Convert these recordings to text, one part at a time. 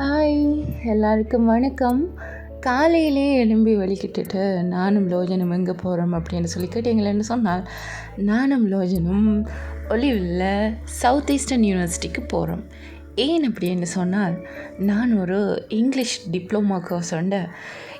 Hi எல்லாருக்கும் வணக்கம். காலையிலே எழும்பி வலிக்கிட்டுட்டு நானும் லோஜனும் எங்கே போகிறோம் அப்படின்னு சொல்லி கேட்டீங்களேன்னு சொன்னால் நானும் லோஜனும் ஒலிவில் சவுத் ஈஸ்டர்ன் யூனிவர்சிட்டிக்கு போகிறோம் ஏன் அப்படின்னு சொன்னால் நான் ஒரு இங்கிலீஷ் டிப்ளமோ கோர்ஸ் உண்டு.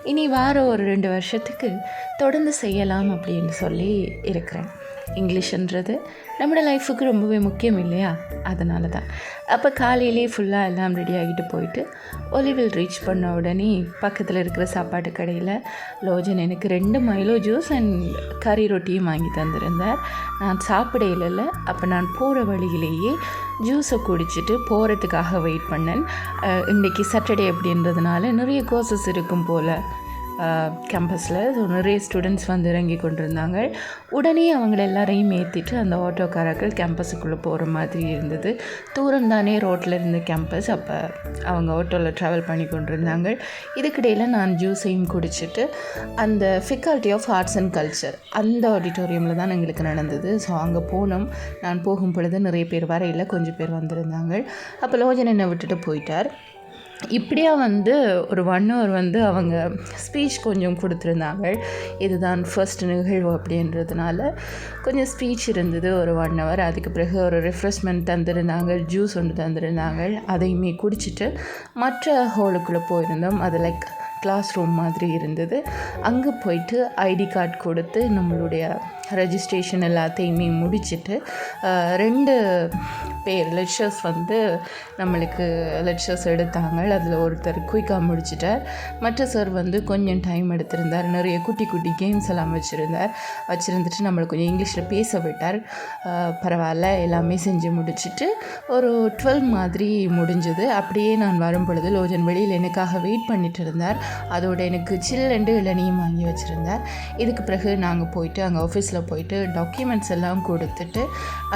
இனி வார ஒரு ரெண்டு வருஷத்துக்கு தொடர்ந்து செய்யலாம் அப்படின்னு சொல்லி இருக்கிறேன். இங்கிலீஷ்ன்றது நம்மளோட லைஃபுக்கு ரொம்பவே முக்கியம் இல்லையா? அதனால தான் அப்போ காலையிலேயே ஃபுல்லாக எல்லாம் ரெடி ஆகிட்டு போயிட்டு ஒலிவில் ரீச் பண்ண உடனே பக்கத்தில் இருக்கிற சாப்பாட்டு கடையில் லோஜன் எனக்கு ரெண்டு மைலோ ஜூஸ் அண்ட் கறி ரொட்டியும் வாங்கி தந்திருந்தார். நான் சாப்பிட இல்லைல்ல அப்போ நான் போகிற வழியிலேயே ஜூஸை குடிச்சிட்டு போகிறதுக்காக வெயிட் பண்ணேன். இன்றைக்கி சாட்டர்டே அப்படின்றதுனால நிறைய கோர்சஸ் இருக்கும் போல். கேம்பஸில் ஸோ நிறைய ஸ்டூடெண்ட்ஸ் வந்து இறங்கி கொண்டிருந்தாங்க. உடனே அவங்கள எல்லாரையும் ஏற்றிட்டு அந்த ஆட்டோக்காரர்கள் கேம்பஸுக்குள்ளே போகிற மாதிரி இருந்தது. தூரம் தானே ரோட்டில் இருந்த கேம்பஸ் அப்போ அவங்க ஆட்டோவில் ட்ராவல் பண்ணி கொண்டிருந்தாங்க. இதுக்கிடையில் நான் ஜூஸையும் குடிச்சிட்டு அந்த faculty of arts and culture அந்த ஆடிட்டோரியமில் தான் எங்களுக்கு நடந்தது. ஸோ அங்கே போனோம். நான் போகும் பொழுது நிறைய பேர் வரையில் கொஞ்சம் பேர் வந்திருந்தாங்க. அப்போ லோஜன் என்னை விட்டுட்டு போயிட்டார். இப்படியா வந்து ஒரு ஒன் ஹவர் வந்து அவங்க ஸ்பீச் கொஞ்சம் கொடுத்துருந்தாங்க. இதுதான் ஃபர்ஸ்ட் நிகழ்வு அப்படின்றதுனால கொஞ்சம் ஸ்பீச் இருந்தது ஒரு ஒன் ஹவர் அதுக்கு பிறகு ஒரு ரெஃப்ரெஷ்மெண்ட் தந்திருந்தாங்க ஜூஸ் ஒன்று தந்திருந்தாங்க. அதையுமே குடிச்சிட்டு மற்ற ஹோலுக்குள்ளே போயிருந்தோம். அது லைக் கிளாஸ் ரூம் மாதிரி இருந்தது. அங்கே போயிட்டு ஐடி கார்டு கொடுத்து நம்மளுடைய ரெஜிஸ்ட்ரேஷன் எல்லாத்தையுமே முடிச்சுட்டு ரெண்டு பேர் லெக்சர்ஸ் வந்து நம்மளுக்கு லெக்சர்ஸ் எடுத்தாங்க. அதில் ஒருத்தர் குயிக்காக முடிச்சிட்டார். மற்ற சார் வந்து கொஞ்சம் டைம் எடுத்திருந்தார். நிறைய குட்டி குட்டி கேம்ஸ் எல்லாம் வச்சுருந்தார். வச்சுருந்துட்டு நம்மளை கொஞ்சம் இங்கிலீஷில் பேச விட்டார். பரவாயில்ல எல்லாமே செஞ்சு முடிச்சுட்டு ஒரு டுவெல் மாதிரி முடிஞ்சது. அப்படியே நான் வரும் பொழுது லோஜன் வெளியில் எனக்காக வெயிட் பண்ணிட்டு இருந்தார். அதோட எனக்கு சில்லண்டு இளநியும் வாங்கி வச்சுருந்தார். இதுக்கு பிறகு நாங்கள் போயிட்டு அங்கே ஆஃபீஸில் போயிட்டு டாக்குமெண்ட்ஸ் எல்லாம் கொடுத்துட்டு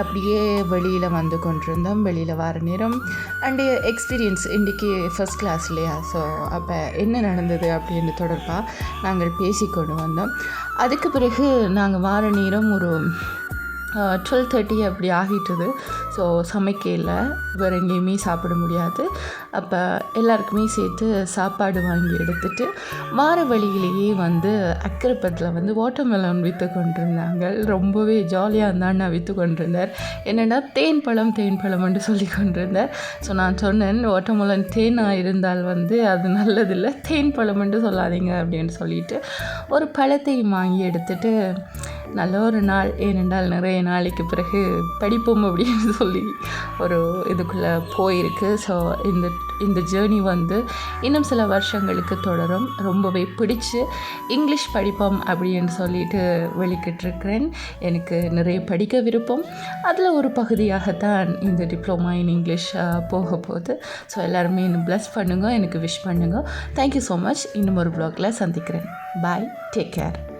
அப்படியே வெளியில் வந்து கொண்டிருந்தோம். வெளியில் வர நேரம் அண்டு எக்ஸ்பீரியன்ஸ் இன்றைக்கி ஃபஸ்ட் கிளாஸ் இல்லையா? ஸோ அப்போ என்ன நடந்தது அப்படின்னு தொடர்பாக நாங்கள் பேசி கொண்டு வந்தோம். அதுக்கு பிறகு நாங்கள் வார நேரம் ஒரு டுவெல் தேர்ட்டி அப்படி ஆகிட்டுது. ஸோ சமைக்கையில் வேறு எங்கேயுமே சாப்பிட முடியாது. அப்போ எல்லாருக்குமே சேர்த்து சாப்பாடு வாங்கி எடுத்துட்டு வார வழியிலேயே வந்து அக்கரைப்பத்தில் வந்து வாட்டர்மெலன் விற்று கொண்டிருந்தாங்க. ரொம்பவே ஜாலியாக இருந்தான் நான் விற்று கொண்டிருந்தார் என்னென்னா தேன் பழம் தேன் பழம்னு சொல்லி கொண்டிருந்தார் ஸோ நான் சொன்னேன் வாட்டர்மெலன் தேனாக இருந்தால் வந்து அது நல்லதில்லை. தேன் பழம்னு சொல்லாதீங்க அப்படின்னு சொல்லிட்டு ஒரு பழத்தையும் வாங்கி எடுத்துட்டு நல்ல ஒரு நாள் ஏனென்றால் நிறைய நாளைக்கு பிறகு படிப்போம் அப்படின்னு சொல்லி ஒரு இதுக்குள்ளே போயிருக்கு. ஸோ இந்த இந்த ஜேர்னி வந்து இன்னும் சில வருஷங்களுக்கு தொடரும். ரொம்பவே பிடிச்சி இங்கிலீஷ் படிப்போம் அப்படின்னு சொல்லிட்டு வெளிக்கிட்டிருக்கிறேன். எனக்கு நிறைய படிக்க விருப்பம். அதில் ஒரு பகுதியாகத்தான் இந்த டிப்ளமா இன் இங்கிலீஷ் போக போகுது. ஸோ எல்லாருமே இன்னும் ப்ளஸ் பண்ணுங்க. எனக்கு விஷ் பண்ணுங்க. தேங்க்யூ ஸோ மச் இன்னும் ஒரு ப்ளாகில் சந்திக்கிறேன். Bye take care